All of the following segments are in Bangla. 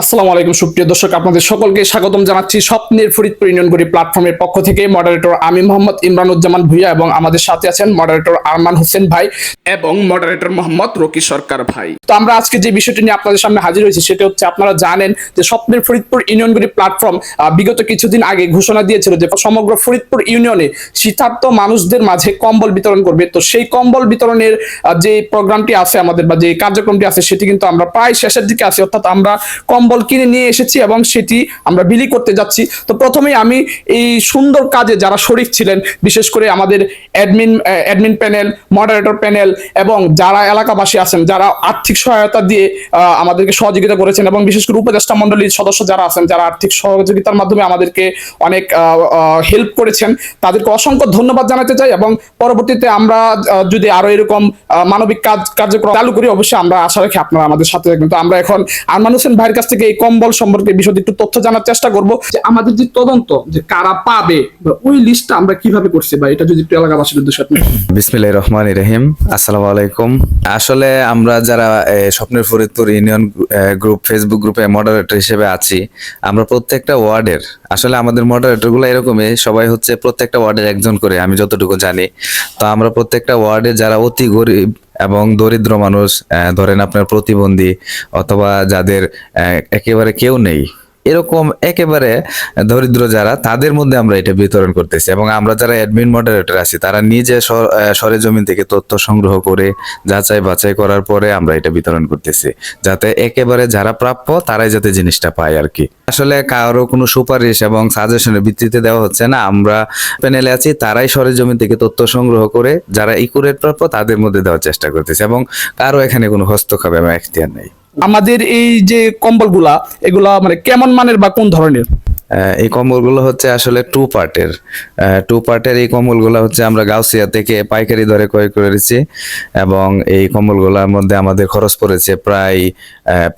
আসসালামু আলাইকুম সুপ্রিয় দর্শক আপনাদের সকলকে স্বাগতম জানাচ্ছি স্বপ্নের ফরিদপুর ইউনিয়নগুড়ি প্ল্যাটফর্মের পক্ষ থেকে। মডারেটর আমি মোহাম্মদ ইমরানুজ্জামান ভুইয়া এবং আমাদের সাথে আছেন মডারেটর আরমান হোসেন ভাই এবং মডারেটর মোহাম্মদ রকি সরকার ভাই। তো আমরা আজকে যে বিষয়টি নিয়ে আপনাদের সামনে হাজির হয়েছি সেটা হচ্ছে আপনারা জানেন যে স্বপ্নের ফরিদপুর ইউনিয়নগুড়ি প্ল্যাটফর্ম বিগত কিছুদিন আগে ঘোষণা দিয়েছিল যে সমগ্র ফরিদপুর ইউনিয়নে শীতার্ত মানুষদের মাঝে কম্বল বিতরণ করবে। তো সেই কম্বল বিতরণের যে প্রোগ্রামটি আছে আমাদের বা যে কার্যক্রমটি আছে সেটি কিন্তু আমরা প্রায় শেষের দিকে আছি। অর্থাৎ আমরা কম্বল কিনে নিয়ে এসেছি এবং সেটি আমরা বিলি করতে যাচ্ছি। তো প্রথমেই আমি এই সুন্দর কাজে যারা শরিক ছিলেন, বিশেষ করে আমাদের admin admin panel moderator panel এবং যারা এলাকাবাসী আছেন, যারা আর্থিক সহায়তা দিয়ে আমাদেরকে সহযোগিতা করেছেন এবং বিশেষ করে উপদেষ্টা মণ্ডলীর সদস্য যারা আছেন, যারা আর্থিক সহযোগিতার মাধ্যমে আমাদেরকে অনেক হেল্প করেছেন, তাদেরকে অসংখ্য ধন্যবাদ জানাতে চাই এবং পরবর্তীতে আমরা যদি আরও এরকম মানবিক কাজ, কার্যক্রম চালু করি, অবশ্যই আমরা আশা রাখি আপনারা আমাদের সাথে থাকবেন। তো আমরা এখন আরমান হোসেন ভাইয়ের কাছ থেকে এই কম্বল সম্পর্কে বিষয়টি একটু তথ্য জানার চেষ্টা করব যে আমাদের যে তদন্ত, যে কারা পাবে বা ওই লিস্টটা আমরা কীভাবে করছি বা এটা যদি একটু এলাকাবাসীর উদ্দেশ্যে আপনি বিসমিল্লাহ রহমান রহিম। আসসালামু আলাইকুম। আসলে আমরা যারা স্বপ্নের ফরিদপুর ইউনিয়ন গ্রুপ ফেসবুক গ্রুপে মডারেটর হিসেবে আছি, আমরা প্রত্যেকটা ওয়ার্ডের, আসলে আমাদের মডারেটরগুলো এরকমই, সবাই হচ্ছে প্রত্যেকটা ওয়ার্ডের একজন করে, আমি যতটুকু জানি। তো আমরা প্রত্যেকটা ওয়ার্ডে যারা অতি গরিব এবং দরিদ্র মানুষ ধরেন আপনার প্রতিবন্ধী অথবা যাদের একেবারে কেউ নেই এরকম একেবারে দরিদ্র যারা, তাদের মধ্যে আমরা এটা বিতরণ করতেছি। এবং আমরা যারা অ্যাডমিন মডারেটর আছি, তারা নিজে সরেজমিন থেকে তথ্য সংগ্রহ করে, যাচাই বাছাই করার পরে আমরা এটা বিতরণ করতেছি। যাতে একেবারে যারা প্রাপ্য, তারাই যাতে জিনিসটা পায় আর কি আসলে কারও কোনো সুপারিশ এবং সাজেশনের ভিত্তিতে দেওয়া হচ্ছে না। আমরা প্যানেলে আছি, তারাই সরেজমিন থেকে তথ্য সংগ্রহ করে, যারা ইকুরেট প্রাপ্য, তাদের মধ্যে দেওয়ার চেষ্টা করতেছে। এবং কারও এখানে কোনো হস্তক্ষেপ এবং এখতিয়ার নেই। আমাদের এই যে কম্বলগুলা এগুলা মানে কেমন মানের বা কোন ধরনের? এই কম্বলগুলো হচ্ছে আসলে টু পার্টের টু পার্টের এই কম্বলগুলো হচ্ছে আমরা গাউসিয়া থেকে পাইকারি দরে ক্রয় করেছি এবং এই কম্বলগুলোর মধ্যে আমাদের খরচ পড়েছে প্রায়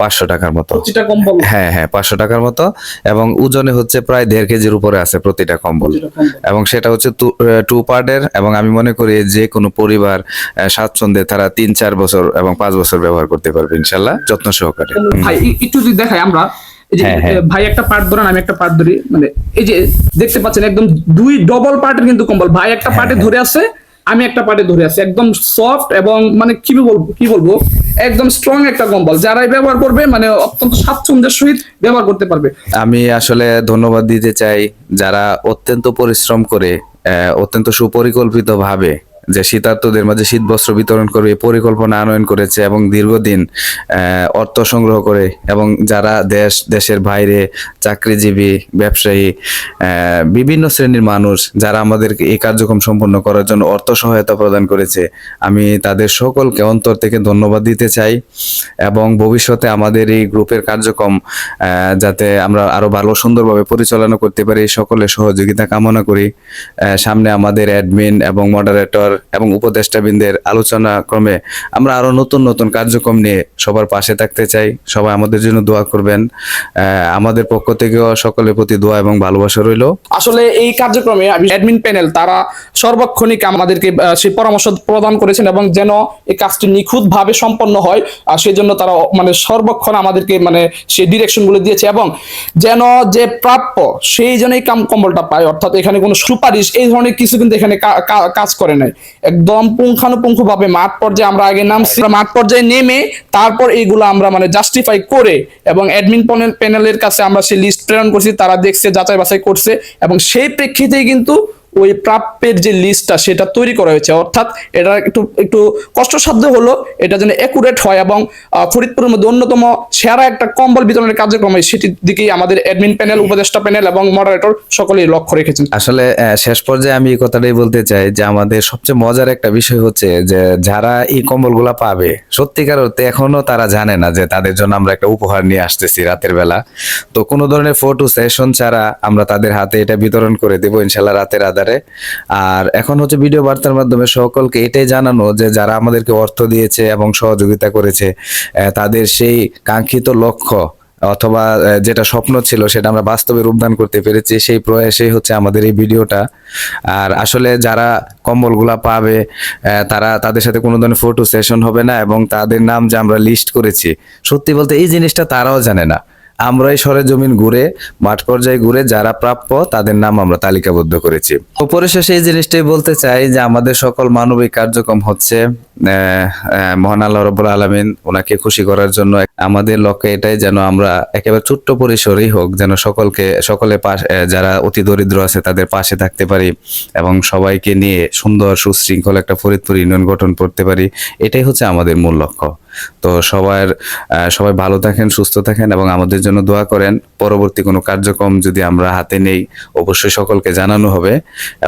পাঁচশো টাকার মতো। হ্যাঁ হ্যাঁ পাঁচশো টাকার মতো এবং ওজনে হচ্ছে প্রায় দেড় কেজির উপরে আছে প্রতিটা কম্বল। এবং সেটা হচ্ছে টু পার্টের এবং আমি মনে করি যে কোনো পরিবার স্বাচ্ছন্দ্যে তারা তিন চার বছর এবং পাঁচ বছর ব্যবহার করতে পারবে ইনশাল্লাহ। যত্ন সহকারে। একটু যদি দেখাই আমরা এই যে হ্যাঁ, হ্যাঁ। ভাই একটা পার্ট ধরেন আমি একটা পার্ট ধরি। মানে এই যে দেখতে পাচ্ছেন একদম দুই ডবল পার্টের কিন্তু কম্বল। ভাই একটা পার্টে হ্যাঁ। ধরে আছে আমি একটা পার্টে ধরে আছি। একদম সফট এবং মানে কি বলব কি বলব? একদম স্ট্রং একটা কম্বল। যারাই ব্যবহার করবে মানে অত্যন্ত স্বাচ্ছন্দ্যের সহিত ব্যবহার করতে পারবে। আমি আসলে ধন্যবাদ দিতে চাই যারা অত্যন্ত পরিশ্রম করে আহ, অত্যন্ত সুপরিকল্পিত ভাবে যে শীতার্তদের মাঝে শীত বস্ত্র বিতরণ করবে পরিকল্পনা আনয়ন করেছে এবং দীর্ঘদিন অর্থ সংগ্রহ করে এবং যারা দেশ, দেশের বাইরে চাকরিজীবী, ব্যবসায়ী বিভিন্ন শ্রেণির মানুষ, যারা আমাদেরকে এই কার্যক্রম সম্পন্ন করার জন্য অর্থ সহায়তা প্রদান করেছে, আমি তাদের সকলকে অন্তর থেকে ধন্যবাদ দিতে চাই এবং ভবিষ্যতে আমাদের এই গ্রুপের কার্যক্রম যাতে আমরা আরও ভালো সুন্দরভাবে পরিচালনা করতে পারি, সকলের সহযোগিতা কামনা করি। সামনে আমাদের অ্যাডমিন এবং মডারেটর এবং উপদেষ্টাবৃন্দের আলোচনা ক্রমে আমরা আরও নতুন নতুন কার্যক্রম নিয়ে সবার পাশে থাকতে চাই। সবাই আমাদের জন্য দোয়া করবেন। আমাদের পক্ষ থেকেও সকলের প্রতি দোয়া এবং ভালোবাসা রইল। আসলে এই কার্যক্রমে অ্যাডমিন প্যানেল, তারা সর্বক্ষণিক আমাদেরকে সেই পরামর্শ প্রদান করেছেন এবং যেন এই কাজটি নিখুঁত ভাবে সম্পন্ন হয় আর সেই জন্য তারা মানে সর্বক্ষণ আমাদেরকে মানে সেই ডিরেকশনগুলো দিয়েছে এবং যেন যে প্রাপ্য সেই জন্যই কাম, কম্বলটা পায়। অর্থাৎ এখানে কোনো সুপারিশ, এই ধরনের কিছু কিন্তু এখানে কাজ করে নাই। একদম পুঙ্খানুপুঙ্খভাবে মাঠ পর্যায়ে আমরা আগে নামছি মাঠ পর্যায়ে নেমে তারপর এইগুলো আমরা মানে জাস্টিফাই করে এবং অ্যাডমিন প্যানেলের কাছে আমরা সেই লিস্ট প্রেরণ করছি, তারা দেখছে যাচাই বাছাই করছে এবং সেই প্রেক্ষিতেই কিন্তু ওই প্রাপ্যের যে লিস্টটা সেটা তৈরি করা হয়েছে। অর্থাৎ এটা একটু একটু কষ্টসাধ্য হলো, এটা যেন একুরেট হয় এবং ফরিদপুরের মধ্যে অন্যতম সেরা একটা কম্বল বিতরণের কার্যক্রম হয় সেটির দিকেই আমাদের অ্যাডমিন প্যানেল উপদেষ্টা প্যানেল এবং মডারেটর সকলেই লক্ষ্য রেখেছেন। আসলে শেষ পর্যায়ে আমি এই কথাটাই বলতে চাই যে আমাদের সবচেয়ে মজার একটা বিষয় হচ্ছে যে যারা এই কম্বলগুলা পাবে, সত্যিকার অর্থে এখনও তারা জানে না যে তাদের জন্য আমরা একটা উপহার নিয়ে আসতেছি রাতের বেলা। তো কোনো ধরনের ফটো সেশন ছাড়া আমরা তাদের হাতে এটা বিতরণ করে দেবো, ইনশাল্লাহ রাতের আধারে আর এখন হচ্ছে ভিডিও বার্তার মাধ্যমে সকলকে এটাই জানানো যে যারা আমাদেরকে অর্থ দিয়েছে এবং সহযোগিতা করেছে তাদের সেই কাঙ্ক্ষিত লক্ষ্য অথবা যেটা স্বপ্ন ছিল সেটা আমরা বাস্তবে রূপদান করতে পেরেছি, সেই প্রয়াসেই হচ্ছে আমাদের এই ভিডিওটা। আর আসলে যারা কম্বলগুলা পাবে তারা তাদের সাথে কোনো ধরনের ফটো সেশন হবে না এবং তাদের নাম যে আমরা লিস্ট করেছি, সত্যি বলতে এই জিনিসটা তারাও জানে না। আমরা এই সরেজমিন ঘুরে, মাঠ পর্যায়ে ঘুরে যারা প্রাপ্য তাদের নাম আমরা তালিকাবদ্ধ করেছি। পরিশেষে এই জিনিসটাই বলতে চাই যে আমাদের সকল মানবিক কার্যক্রম হচ্ছে মহান আল্লাহ রব্বুল আলমিন ওনাকে খুশি করার জন্য আমাদের লক্ষ্য এটাই যেন আমরা একেবারে ছোট্ট পরিসরেই হোক, যেন সকলকে, সকলে পাশ যারা অতি দরিদ্র আছে তাদের পাশে থাকতে পারি এবং সবাইকে নিয়ে সুন্দর, সুশৃঙ্খল একটা ফরিদপুর ইউনিয়ন গঠন করতে পারি, এটাই হচ্ছে আমাদের মূল লক্ষ্য। তো সবার সবাই ভালো থাকেন, সুস্থ থাকেন এবং আমাদের জন্য দোয়া করেন। পরবর্তী কোনো কার্যক্রম যদি আমরা হাতে নেই, অবশ্যই সকলকে জানানো হবে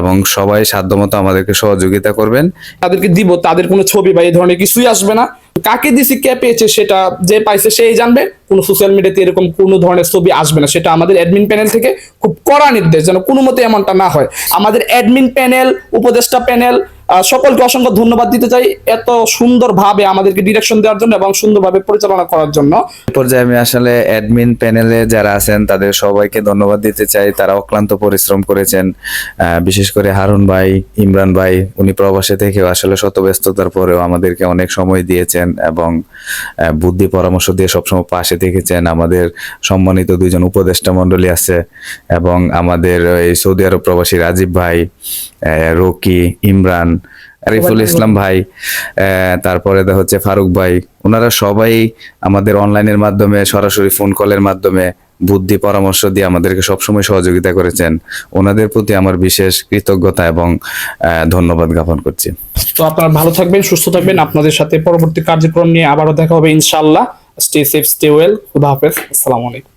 এবং সবাই সাধ্যমতো আমাদেরকে সহযোগিতা করবেন। তাদেরকে দিব, তাদের কোনো ছবি বা এই ধরনের কিছুই আসবে না। কাকে দিছি, কে পেয়েছে, সেটা যে পাইছে, সেই জানবে। কোনো সোশ্যাল মিডিয়াতে এরকম কোনো ধরনের ছবি আসবে না। সেটা আমাদের অ্যাডমিন প্যানেল থেকে খুব কড়া নির্দেশ, যেন কোনো মতে এমনটা না হয়। আমাদের অ্যাডমিন প্যানেল উপদেষ্টা প্যানেল সকলকে অসংখ্য ধন্যবাদ দিতে চাই এত সুন্দরভাবে আমাদেরকে ডিরেকশন দেওয়ার জন্য এবং সুন্দরভাবে পরিচালনা করার জন্য। পর্যায়ে আমি আসলে অ্যাডমিন প্যানেলে যারা আছেন, তাদের সবাইকে ধন্যবাদ দিতে চাই। তারা অক্লান্ত পরিশ্রম করেছেন। বিশেষ করে হারুন ভাই, ইমরান ভাই, উনি প্রবাসে থেকেও আসলে শত ব্যস্ততার পরেও আমাদেরকে অনেক সময় দিয়েছেন এবং বুদ্ধি পরামর্শ দিয়ে সবসময় পাশে থেকেছেন। আমাদের সম্মানিত দুইজন উপদেষ্টা মণ্ডলী আছে এবং আমাদের এই সৌদি আরব প্রবাসী রাজীব ভাই রকি, ইমরান আরিফুল ইসলাম ভাই তারপরে হচ্ছে ফারুক ভাই। ওনারা সবাই আমাদের অনলাইনের মাধ্যমে সরাসরি ফোন কলের মাধ্যমে বুদ্ধি পরামর্শ দিয়ে আমাদেরকে সবসময় সহযোগিতা করেছেন। ওনাদের প্রতি আমার বিশেষ কৃতজ্ঞতা এবং ধন্যবাদ জ্ঞাপন করছি। তো আপনারা ভালো থাকবেন সুস্থ থাকবেন। আপনাদের সাথে পরবর্তী কার্যক্রম নিয়ে আবারও দেখা হবে ইনশাআল্লাহ। স্টে সেফ স্টে ওয়েল খুদা হাফেজ। আসসালামু আলাইকুম।